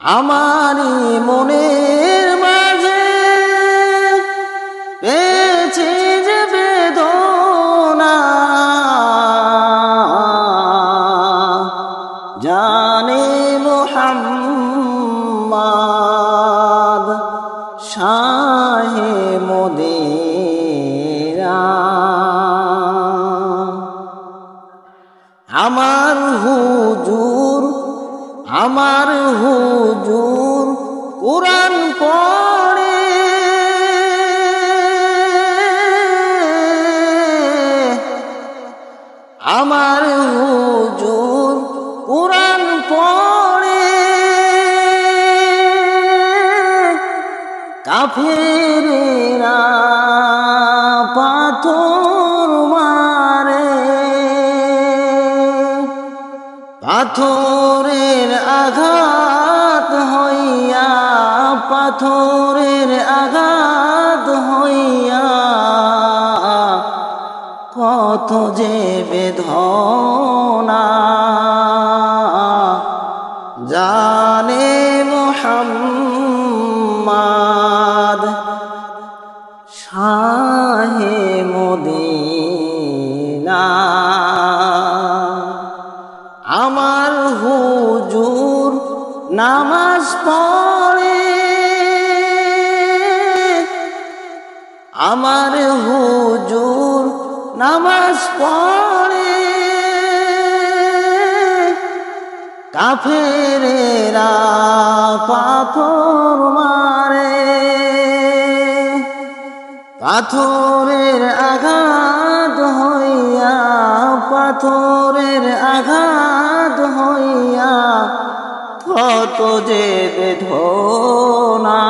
আমারই মনের মাঝে পেয়েছি যে বেদনা। জানে মোহাম্মদ শাহে মোদেরা। আমার হুজুর আমার হুজুর কোরআন পড়ে। আমার হুজুর কোরআন পড়ে। কাফেরেরা পাথরের আঘাত হইয়া পাথরের আঘাত হইয়া। কত যে বেদনা আমার হুজুর নামাজ পড়ে। আমার হুজুর নামাজ পড়ে। কাফেরেরা পাথর মারে। পাথরের আঘাত হইয়া পাথরের আঘাত কত যে বেদনা।